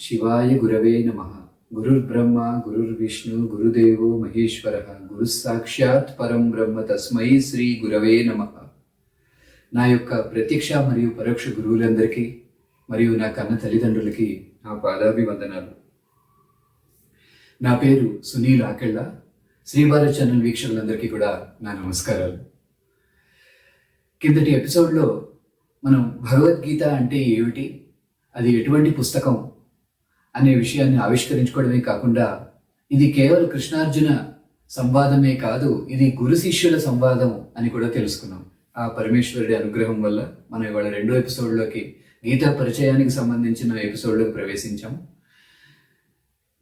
శివాయ గురవే నమ. గురుర్బ్రహ్మ గురుర్విష్ణు గురుదేవో మహేశ్వర. గురు సాక్షాత్ పరం బ్రహ్మ తస్మై శ్రీ గురవే నమ. నా యొక్క ప్రత్యక్ష మరియు పరోక్ష గురువులందరికీ మరియు నా కన్న తల్లిదండ్రులకి నా పాదాభివందనాలు. నా పేరు సునీల్ ఆకెళ్ళ. శ్రీభారత్ ఛానల్ వీక్షకులందరికీ కూడా నా నమస్కారాలు. కిందటి ఎపిసోడ్లో మనం భగవద్గీత అంటే ఏమిటి? అది ఎటువంటి పుస్తకం? అనే విషయాన్ని ఆవిష్కరించుకోవడమే కాకుండా ఇది కేవలం కృష్ణార్జున సంవాదమే కాదు ఇది గురు శిష్యుల సంవాదం అని కూడా తెలుసుకున్నాం. ఆ పరమేశ్వరుడి అనుగ్రహం వల్ల మనం ఇవాళ రెండో ఎపిసోడ్లోకి గీతా పరిచయానికి సంబంధించిన ఎపిసోడ్లోకి ప్రవేశించాం.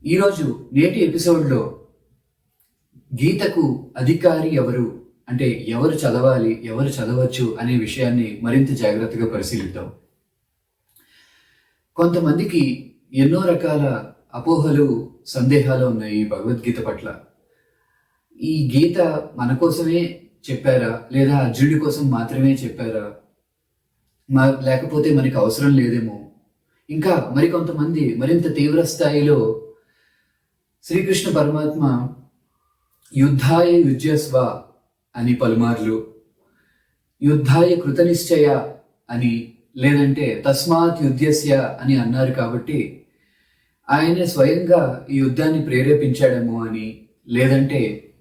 ఈరోజు నేటి ఎపిసోడ్లో గీతకు అధికారి ఎవరు అంటే ఎవరు చదవాలి ఎవరు చదవచ్చు అనే విషయాన్ని మరింత జాగ్రత్తగా పరిశీలిద్దాం. కొంతమందికి ఎన్నో రకాల అపోహలు సందేహాలు ఉన్నాయి ఈ భగవద్గీత పట్ల. ఈ గీత మన కోసమే చెప్పారా? లేదా అర్జునుడి కోసం మాత్రమే చెప్పారా? మా లేకపోతే మనకి అవసరం లేదేమో? ఇంకా మరికొంతమంది మరింత తీవ్ర స్థాయిలో శ్రీకృష్ణ పరమాత్మ యుద్ధాయ యుజ్యస్వ అని పలుమార్లు యుద్ధాయ కృతనిశ్చయ అని లేదంటే తస్మాత్ యుద్ధస్య అని అన్నారు కాబట్టి ఆయన స్వయంగా ఈ యుద్ధాన్ని ప్రేరేపించాడేమో అని లేదంటే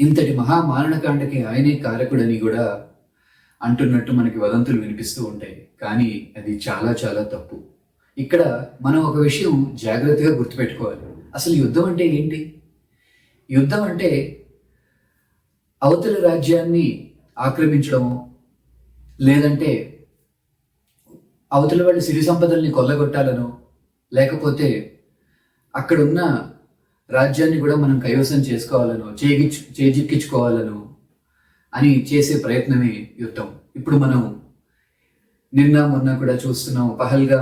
ఇంతటి మహామారణకాండకి ఆయనే కారకుడని కూడా అంటున్నట్టు మనకి వదంతులు వినిపిస్తూ ఉంటాయి. కానీ అది చాలా చాలా తప్పు. ఇక్కడ మనం ఒక విషయం జాగ్రత్తగా గుర్తుపెట్టుకోవాలి. అసలు యుద్ధం అంటే ఏంటి? యుద్ధం అంటే అవతల రాజ్యాన్ని ఆక్రమించడము లేదంటే అవతల వాళ్ళ సిరి సంపదల్ని కొల్లగొట్టాలనో లేకపోతే అక్కడున్న రాజ్యాన్ని కూడా మనం కైవసం చేసుకోవాలనో చేగిచ్చు చేజిక్కించుకోవాలనో అని చేసే ప్రయత్నమే యుద్ధం. ఇప్పుడు మనం నిన్న మొన్న కూడా చూస్తున్నాం పహల్గా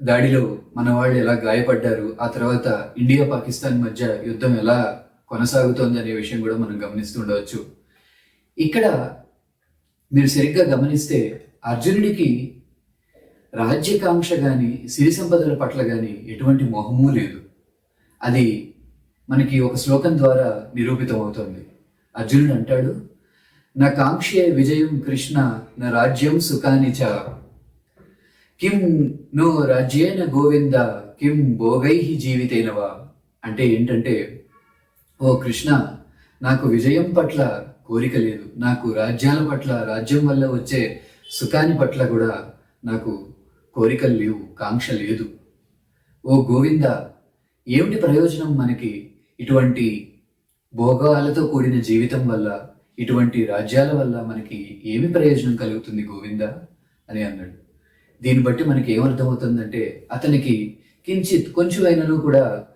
దాడిలో మన వాళ్ళు ఎలా గాయపడ్డారు ఆ తర్వాత ఇండియా పాకిస్తాన్ మధ్య యుద్ధం ఎలా కొనసాగుతోంది అనే విషయం కూడా మనం గమనిస్తుండవచ్చు. ఇక్కడ మీరు సరిగ్గా గమనిస్తే అర్జునుడికి రాజ్యకాంక్ష కానీ సిరి సంపదల పట్ల కానీ ఎటువంటి మోహము లేదు. అది మనకి ఒక శ్లోకం ద్వారా నిరూపితం అవుతుంది అర్జునుడు అంటాడు నా కాంక్షే విజయం కృష్ణ నా రాజ్యం సుఖాని చ. కిం నో రాజ్యేన గోవింద కిం భోగై జీవితైనవా అంటే ఏంటంటే ఓ కృష్ణ నాకు విజయం పట్ల కోరిక లేదు. నాకు రాజ్యాల పట్ల రాజ్యం వల్ల వచ్చే సుఖాని పట్ల కూడా నాకు కోరికలు లేవు కాంక్ష లేదు. ఓ గోవింద ఏమిటి ప్రయోజనం మనకి? ఇటువంటి భోగాలతో కూడిన జీవితం వల్ల ఇటువంటి రాజ్యాల వల్ల మనకి ఏమి ప్రయోజనం కలుగుతుంది గోవింద? అని అన్నాడు. దీన్ని బట్టి మనకి ఏమర్థమవుతుందంటే అతనికి కించిత్ కొంచెమైనను కూడా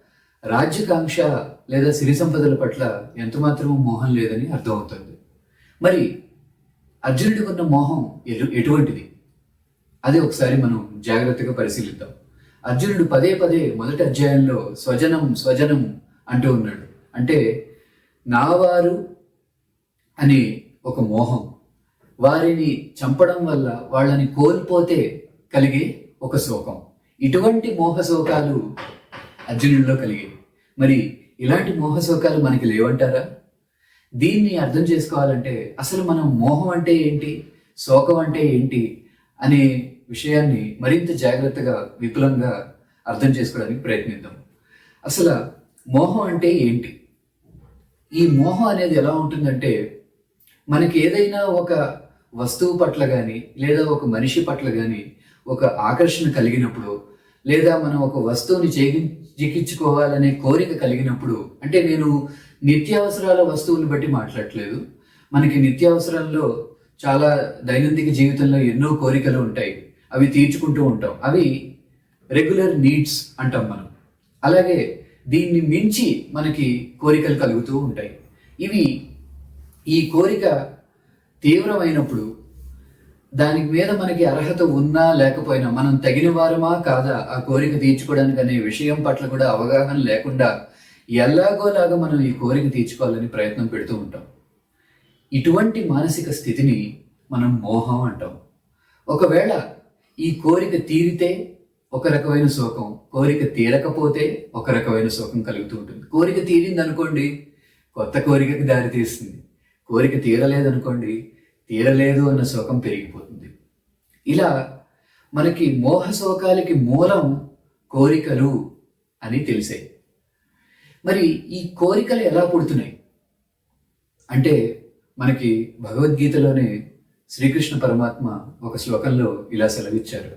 రాజ్యకాంక్ష లేదా సిరి సంపదల పట్ల ఎంతమాత్రమూ మోహం లేదని అర్థమవుతుంది. మరి అర్జునుడికి ఉన్న మోహం ఎటు ఎటువంటిది? అది ఒకసారి మనం జాగ్రత్తగా పరిశీలిద్దాం. అర్జునుడు పదే పదే మొదటి అధ్యాయంలో స్వజనం స్వజనం అంటూ ఉన్నాడు. అంటే నావారు అనే ఒక మోహం. వారిని చంపడం వల్ల వాళ్ళని కోల్పోతే కలిగే ఒక శోకం. ఇటువంటి మోహశోకాలు అర్జునుడిలో కలిగాయి మరి ఇలాంటి మోహశోకాలు మనకి లేవంటారా? దీన్ని అర్థం చేసుకోవాలంటే అసలు మనం మోహం అంటే ఏంటి? శోకం అంటే ఏంటి? అనే విషయాన్ని మరింత జాగ్రత్తగా విపులంగా అర్థం చేసుకోవడానికి ప్రయత్నిద్దాం. అసలు మోహం అంటే ఏంటి? ఈ మోహం అనేది ఎలా ఉంటుందంటే మనకి ఏదైనా ఒక వస్తువు పట్ల కానీ లేదా ఒక మనిషి పట్ల కానీ ఒక ఆకర్షణ కలిగినప్పుడు లేదా మనం ఒక వస్తువుని చేగి చికిత్చుకోవాలనే కోరిక కలిగినప్పుడు అంటే నేను నిత్యావసరాల వస్తువుని బట్టి మాట్లాడట్లేదు. మనకి నిత్యావసరాల్లో చాలా దైనందిక జీవితంలో ఎన్నో కోరికలు ఉంటాయి. అవి తీర్చుకుంటూ ఉంటాం. అవి రెగ్యులర్ నీడ్స్ అంటాం మనం. అలాగే దీన్ని మించి మనకి కోరికలు కలుగుతూ ఉంటాయి. ఇవి ఈ కోరిక తీవ్రమైనప్పుడు దాని మీద మనకి అర్హత ఉన్నా లేకపోయినా మనం తగిన వారమా కాదా ఆ కోరిక తీర్చుకోవడానికి అనే విషయం పట్ల కూడా అవగాహన లేకుండా ఎలాగోలాగా మనం ఈ కోరిక తీర్చుకోవాలని ప్రయత్నం పెడుతూ ఉంటాం. ఇటువంటి మానసిక స్థితిని మనం మోహం అంటాం. ఒకవేళ ఈ కోరిక తీరితే ఒక రకమైన శోకం కోరిక తీరకపోతే ఒక రకమైన శోకం కలుగుతూ ఉంటుంది. కోరిక తీరింది అనుకోండి కొత్త కోరికకి దారి తీస్తుంది. కోరిక తీరలేదనుకోండి తీరలేదు అన్న శోకం పెరిగిపోతుంది. ఇలా మనకి మోహ శోకాలకి మూలం కోరికలు అని తెలిసాయి. మరి ఈ కోరికలు ఎలా పుడుతున్నాయి? అంటే మనకి భగవద్గీతలోనే శ్రీకృష్ణ పరమాత్మ ఒక శ్లోకంలో ఇలా సెలవిచ్చారు.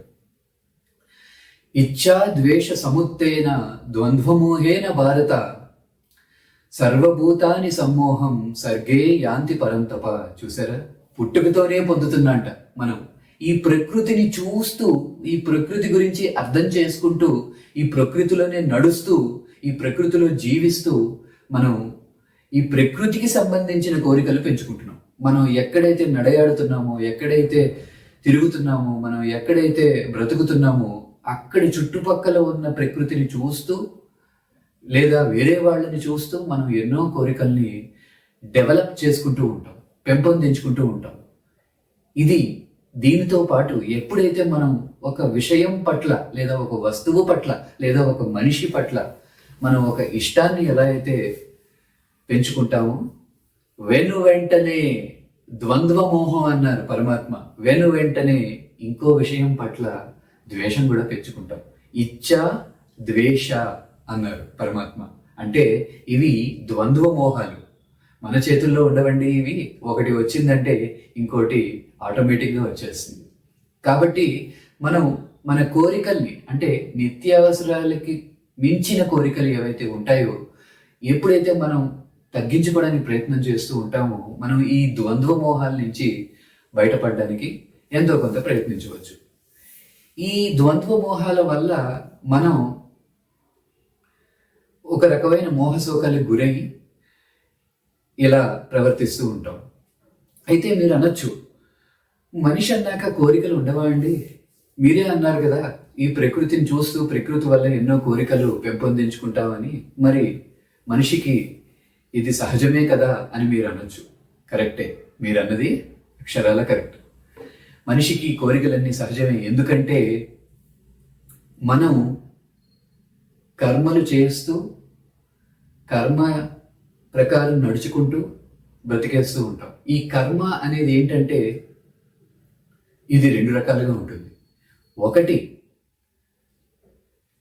ఇచ్చా ద్వేష సముత్తేన ద్వంద్వమోహేన భారత సర్వభూతాని సమ్మోహం సర్గే యాంతి పరంతప. చూసారా? పుట్టుకతోనే పొందుతున్నట మనం. ఈ ప్రకృతిని చూస్తూ ఈ ప్రకృతి గురించి అర్థం చేసుకుంటూ ఈ ప్రకృతిలోనే నడుస్తూ ఈ ప్రకృతిలో జీవిస్తూ మనం ఈ ప్రకృతికి సంబంధించిన కోరికలు పెంచుకుంటున్నాం. మనం ఎక్కడైతే నడయాడుతున్నామో ఎక్కడైతే తిరుగుతున్నామో మనం ఎక్కడైతే బ్రతుకుతున్నామో అక్కడి చుట్టుపక్కల ఉన్న ప్రకృతిని చూస్తూ లేదా వేరే వాళ్ళని చూస్తూ మనం ఎన్నో కోరికల్ని డెవలప్ చేసుకుంటూ ఉంటాం పెంపొందించుకుంటూ ఉంటాం. ఇది దీనితో పాటు ఎప్పుడైతే మనం ఒక విషయం పట్ల లేదా ఒక వస్తువు పట్ల లేదా ఒక మనిషి పట్ల మనం ఒక ఇష్టాన్ని ఎలా అయితే పెంచుకుంటాము. వెను వెంటనే ద్వంద్వ మోహం అన్నారు పరమాత్మ. వెను వెంటనే ఇంకో విషయం పట్ల ద్వేషం కూడా పెంచుకుంటాం. ఇచ్చ ద్వేష అన్నారు పరమాత్మ. అంటే ఇవి ద్వంద్వ మోహాలు మన చేతుల్లో ఉండవండి ఇవి. ఒకటి వచ్చిందంటే ఇంకోటి ఆటోమేటిక్గా వచ్చేస్తుంది. కాబట్టి మనం మన కోరికల్ని అంటే నిత్యావసరాలకి మించిన కోరికలు ఏవైతే ఉంటాయో ఎప్పుడైతే మనం తగ్గించుకోవడానికి ప్రయత్నం చేస్తూ ఉంటామో మనం ఈ ద్వంద్వ మోహాల నుంచి బయటపడడానికి ఎంతో కొంత ప్రయత్నించవచ్చు. ఈ ద్వంద్వ మోహాల వల్ల మనం ఒక రకమైన మోహశోకాలకు గురై ఇలా ప్రవర్తిస్తూ ఉంటాం. అయితే మీరు అనొచ్చు మనిషి అన్నాక కోరికలు ఉండవా అండి? మీరే అన్నారు కదా ఈ ప్రకృతిని చూస్తూ ప్రకృతి వల్ల ఎన్నో కోరికలు పెంపొందించుకుంటామని. మరి మనిషికి ఇది సహజమే కదా అని మీరు అనొచ్చు కరెక్టే. మీరు అన్నది అక్షరాల కరెక్ట్. మనిషికి కోరికలన్నీ సహజమే. ఎందుకంటే మనం కర్మలు చేస్తూ కర్మ ప్రకారం నడుచుకుంటూ బ్రతికేస్తూ ఉంటాం. ఈ కర్మ అనేది ఏంటంటే ఇది రెండు రకాలుగా ఉంటుంది. ఒకటి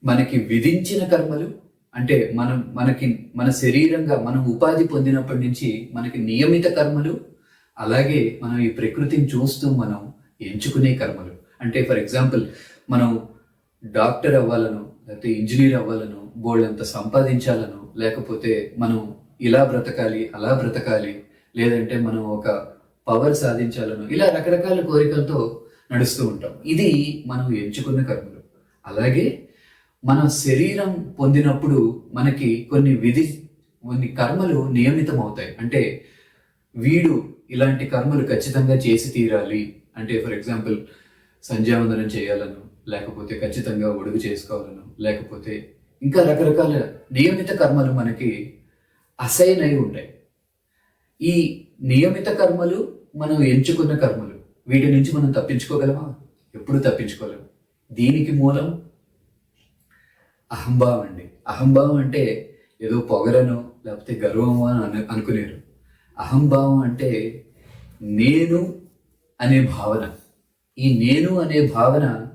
మనకి విధించిన కర్మలు అంటే మనం మనకి మన శరీరంగా మనం ఉపాధి పొందినప్పటి నుంచి మనకి నియమిత కర్మలు అలాగే మనం ఈ ప్రకృతిని చూస్తూ మనం ఎంచుకునే కర్మలు. అంటే ఫర్ ఎగ్జాంపుల్ మనం డాక్టర్ అవ్వాలను లేకపోతే ఇంజనీర్ అవ్వాలను బోల్డంత సంపాదించాలను లేకపోతే మనం ఇలా బ్రతకాలి అలా బ్రతకాలి లేదంటే మనం ఒక పవర్ సాధించాలను ఇలా రకరకాల కోరికలతో నడుస్తూ ఉంటాం. ఇది మనం ఎంచుకున్న కర్మలు. అలాగే మన శరీరం పొందినప్పుడు మనకి కొన్ని విధి కొన్ని కర్మలు నియమితం అవుతాయి అంటే వీడు ఇలాంటి కర్మలు ఖచ్చితంగా చేసి తీరాలి. అంటే ఫర్ ఎగ్జాంపుల్ సంధ్యావందనం చేయాలను లేకపోతే ఖచ్చితంగా ఒడుగు చేసుకోవాలను లేకపోతే ఇంకా రకరకాల నియమిత కర్మలు మనకి అసైన్ అయి ఉంటాయి. ఈ నియమిత కర్మలు మనం ఎంచుకున్న కర్మలు వీటి నుంచి మనం తప్పించుకోగలమా? ఎప్పుడు తప్పించుకోలేము దీనికి మూలం అహంభావం అండి. అహంభావం అంటే ఏదో పొగరను లేకపోతే గర్వమో అని అను అనుకునేరు అహంభావం అంటే నేను అనే భావన. ఈ నేను అనే భావన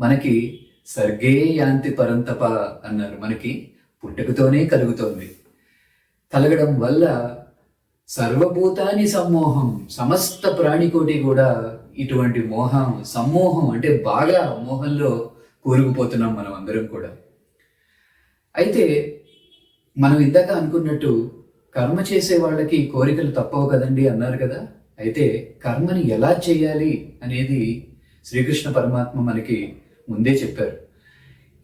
మనకి సర్గే యాంతి పరంతప అన్నారు. మనకి పుట్టుకతోనే కలుగుతోంది. కలగడం వల్ల సర్వభూతాని సమ్మోహం సమస్త ప్రాణికోటి కూడా ఇటువంటి మోహం సమ్మోహం అంటే బాగా మోహంలో కూరుకుపోతున్నాం మనం అందరం కూడా. అయితే మనం ఇందాక అనుకున్నట్టు కర్మ చేసే వాళ్ళకి కోరికలు తప్పవు కదండి అన్నారు కదా? అయితే కర్మని ఎలా చేయాలి అనేది శ్రీకృష్ణ పరమాత్మ మనకి ముందే చెప్పారు.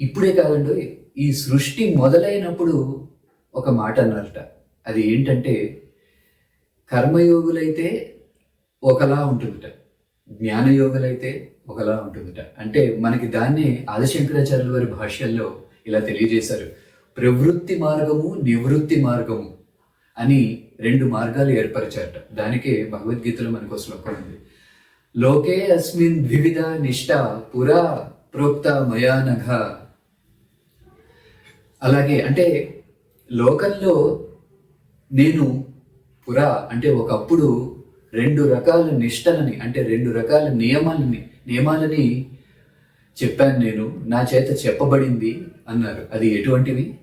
ఇప్పుడే కాదండి ఈ సృష్టి మొదలైనప్పుడు ఒక మాట అన్నారట. అది ఏంటంటే కర్మయోగులైతే ఒకలా ఉంటుందిట. జ్ఞానయోగులైతే ఒకలా ఉంటుందిట. అంటే మనకి దాన్ని ఆదిశంకరాచార్యుల వారి భాష్యంలో ఇలా తెలియజేశారు. ప్రవృత్తి మార్గము నివృత్తి మార్గము అని రెండు మార్గాలు ఏర్పరిచారట. దానికే భగవద్గీతలో మనకు శ్లోకం ఉంది. లోకే అస్మిన్ వివిధ నిష్ట పురా ప్రోక్త మయానఘ. అలాగే అంటే లోకంలో నేను పురా అంటే ఒకప్పుడు రెండు రకాల నిష్టలని అంటే రెండు రకాల నియమాలని నియమాలని చెప్పాను నేను. నా చేత చెప్పబడింది అన్నారు. అది ఎటువంటివి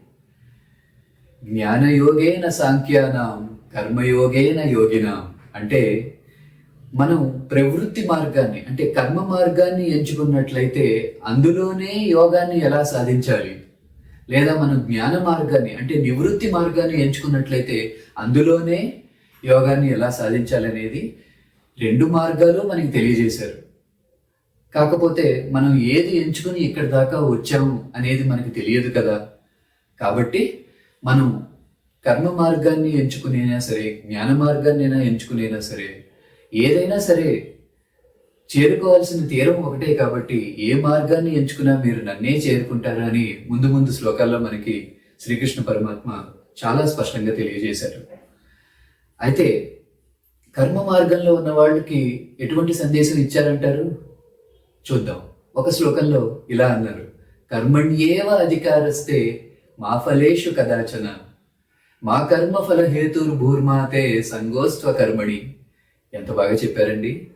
జ్ఞానయోగేన సాంఖ్యానాం కర్మయోగేన యోగినాం. అంటే మనం ప్రవృత్తి మార్గాన్ని అంటే కర్మ మార్గాన్ని ఎంచుకున్నట్లయితే అందులోనే యోగాన్ని ఎలా సాధించాలి? లేదా మనం జ్ఞాన మార్గాన్ని అంటే నివృత్తి మార్గాన్ని ఎంచుకున్నట్లయితే అందులోనే యోగాన్ని ఎలా సాధించాలనేది రెండు మార్గాలు మనకి తెలియజేశారు. కాకపోతే మనం ఏది ఎంచుకుని ఇక్కడి దాకా వచ్చాము అనేది మనకి తెలియదు కదా. కాబట్టి మనం కర్మ మార్గాన్ని ఎంచుకునేనా సరే జ్ఞాన మార్గాన్నైనా ఎంచుకునేనా సరే ఏదైనా సరే చేరుకోవాల్సిన తీరం ఒకటే కాబట్టి ఏ మార్గాన్ని ఎంచుకున్నా మీరు నన్నే చేరుకుంటారా అని ముందు ముందు శ్లోకాల్లో మనకి శ్రీకృష్ణ పరమాత్మ చాలా స్పష్టంగా తెలియజేశారు. అయితే కర్మ మార్గంలో ఉన్న వాళ్ళకి ఎటువంటి సందేశం ఇచ్చారంటారు? చూద్దాం. ఒక శ్లోకంలో ఇలా అన్నారు. కర్మణ్యేవ అధికారస్తే మా ఫలేషు కదాచన. మా కర్మ ఫల హేతుర్భూర్మాతే సంగోస్త్వ కర్మణి. ఎంత బాగా చెప్పారండి.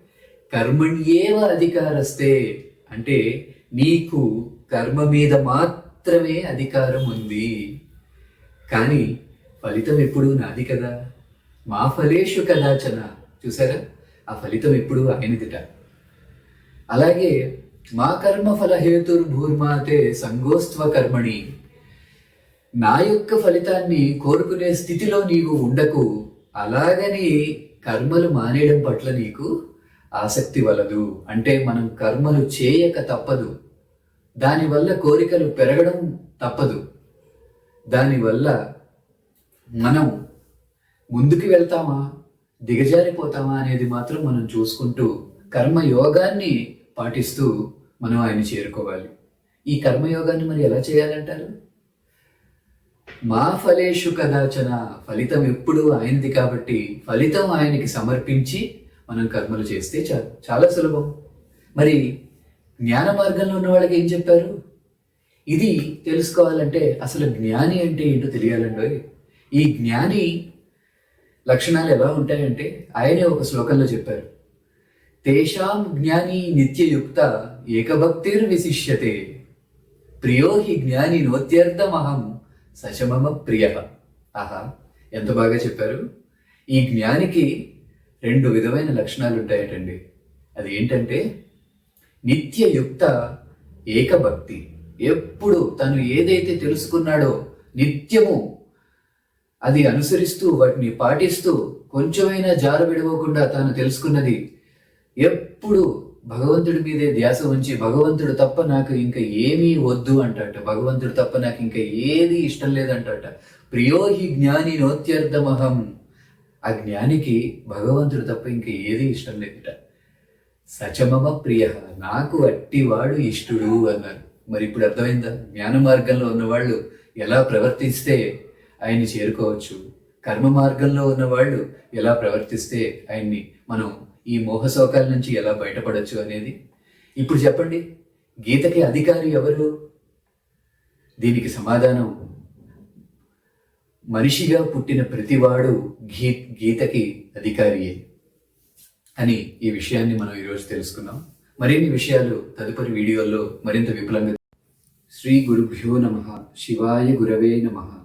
కర్మణ్యేవ అధికారస్తే అంటే నీకు కర్మ మీద మాత్రమే అధికారం ఉంది. కానీ ఫలితం ఎప్పుడు నాది కదా. మా ఫలేషు కదాచన. చూసారా? ఆ ఫలితం ఎప్పుడు ఆయనదిట. అలాగే మా కర్మ ఫలహేతుర్ భూర్మాతే సంగోస్త్వ కర్మణి. నా యొక్క ఫలితాన్ని కోరుకునే స్థితిలో నీవు ఉండకు అలాగని కర్మలు మానేయడం పట్ల నీకు ఆసక్తి వలదు. అంటే మనం కర్మలు చేయక తప్పదు. దానివల్ల కోరికలు పెరగడం తప్పదు. దానివల్ల మనం ముందుకు వెళ్తామా దిగజారిపోతామా అనేది మాత్రం మనం చూసుకుంటూ కర్మయోగాన్ని పాటిస్తూ మనం ఆయన చేరుకోవాలి. ఈ కర్మయోగాన్ని మరి ఎలా చేయాలంటారు? మా ఫలేషు కదాచన ఫలితం ఎప్పుడు ఆయనది కాబట్టి ఫలితం ఆయనకి సమర్పించి మనం కర్మలు చేస్తే చాలు చాలా సులభం. మరి జ్ఞాన మార్గంలో ఉన్న వాళ్ళకి ఏం చెప్పారు? ఇది తెలుసుకోవాలంటే అసలు జ్ఞాని అంటే ఏంటో తెలియాలండి. ఈ జ్ఞాని లక్షణాలు ఎలా ఉంటాయంటే ఆయనే ఒక శ్లోకంలో చెప్పారు. తేషాం జ్ఞాని నిత్యయుక్త ఏకభక్తిర్ విశిష్యతే ప్రియో హి జ్ఞాని నోత్యర్థమహం సశమమ ప్రియ ఆహా ఎంత బాగా చెప్పారు? ఈ జ్ఞానికి రెండు విధమైన లక్షణాలు ఉంటాయటండి. అది ఏంటంటే నిత్యయుక్త ఏకభక్తి. ఎప్పుడు తను ఏదైతే తెలుసుకున్నాడో నిత్యము అది అనుసరిస్తూ వాటిని పాటిస్తూ కొంచెమైనా జారు విడవకుండా తాను తెలుసుకున్నది ఎప్పుడు భగవంతుడి మీదే ధ్యాస ఉంచి భగవంతుడు తప్ప నాకు ఇంకా ఏమీ వద్దు అంటాట భగవంతుడు తప్ప నాకు ఇంకా ఏది ఇష్టం లేదంటాట. ప్రియోహి జ్ఞాని నోత్యర్థమహం. ఆ జ్ఞానికి భగవంతుడు తప్ప ఇంకా ఏది ఇష్టం లేదుట. సచమమ ప్రియ నాకు అట్టివాడు ఇష్టుడు అన్నారు. మరి ఇప్పుడు అర్థమైందా? జ్ఞాన మార్గంలో ఉన్నవాళ్ళు ఎలా ప్రవర్తిస్తే ఆయన్ని చేరుకోవచ్చు? కర్మ మార్గంలో ఉన్నవాళ్ళు ఎలా ప్రవర్తిస్తే ఆయన్ని మనం ఈ మోహశోకాల నుంచి ఎలా బయటపడచ్చు అనేది? ఇప్పుడు చెప్పండి గీతకి అధికారి ఎవరు? దీనికి సమాధానం మనిషిగా పుట్టిన ప్రతివాడు గీ గీతకి అధికారియే అని ఈ విషయాన్ని మనం ఈరోజు తెలుసుకున్నాం. మరిన్ని విషయాలు తదుపరి వీడియోల్లో మరింత విపులంగా శ్రీ గురుభ్యో నమ శివాయ గురవే నమ.